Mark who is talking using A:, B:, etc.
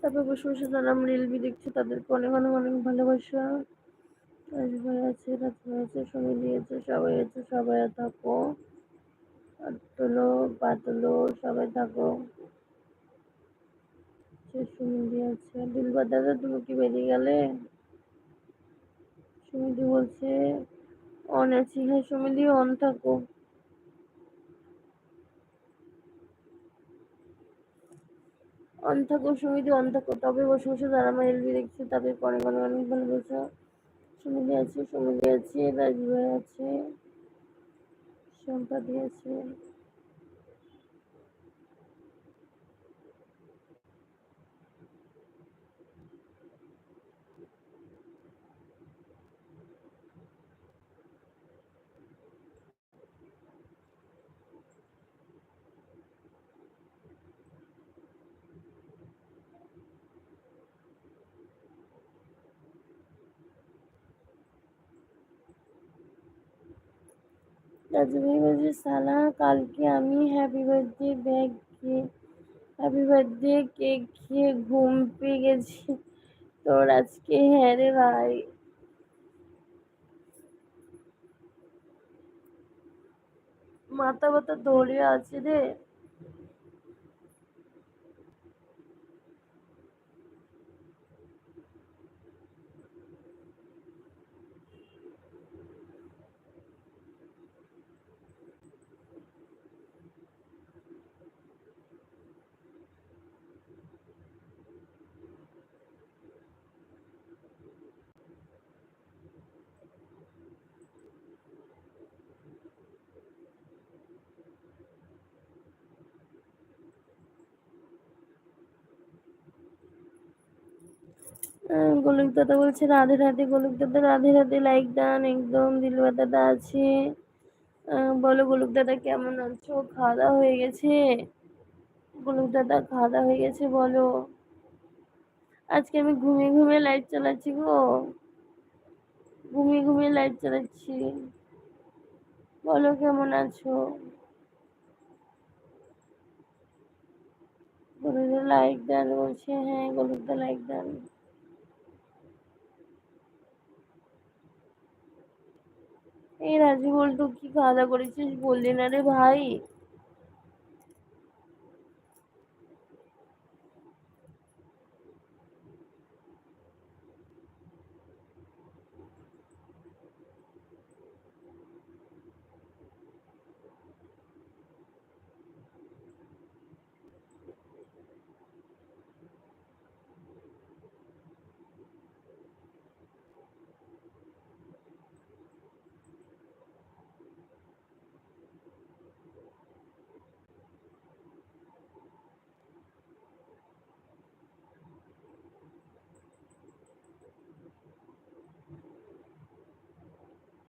A: তারপর বসে বসে যারা রিলবি দেখছে, তাদেরকে অনেক অনেক অনেক ভালোবাসা। ভাই আছে, রাত ভাই আছে সময় আছে সবাই আছে, সবাই থাকো। তোলো পাতলো সবাই থাকো। সুমিদি আছে। দিলবার দাদা, তুমি কি বেরিয়ে গেলে? সুমিদি বলছে অন আছি হ্যাঁ সুমিদি অন থাকো। অন থাকো সুমিদি অন তবে বসে বসে যারা আমার এলবি দেখছে, তাদের পরে অনেক অনেক ভালোবাসা। সুমিদি আছে সুমিদি আছে রাজু আছে সম্পাদি আছে। রাজু ভাই বলছে সালা কালকে আমি হ্যাপি বার্থডে ব্যাগ খেয়ে হ্যাপি বার্থডে কেক খেয়ে ঘুম পেয়ে গেছি তোর আজকে হ্যাঁ রে ভাই মাথা ব্যথা ধরে আছে রে গোলক দাদা বলছে, রাধে রাধে, গোলক দাদা, রাধে রাধে লাইক দান, একদম দিলবা দাদা আছে। বলো গোলক দাদা কেমন আছো? খাওয়া দাওয়া হয়ে গেছে? গোলক দাদা, খাওয়া দাওয়া হয়ে গেছে, বলো। আজকে আমি ঘুমিয়ে ঘুমিয়ে লাইট চালাচ্ছি গো। ঘুমিয়ে ঘুমিয়ে লাইট চালাচ্ছি। বলো কেমন আছো? গোলকদা লাইক দেন, বলছে হ্যাঁ গোলকদা লাইক দেন। এই রাজি বলটু কি খাওয়া দাওয়া করেছিস? বললি না রে ভাই।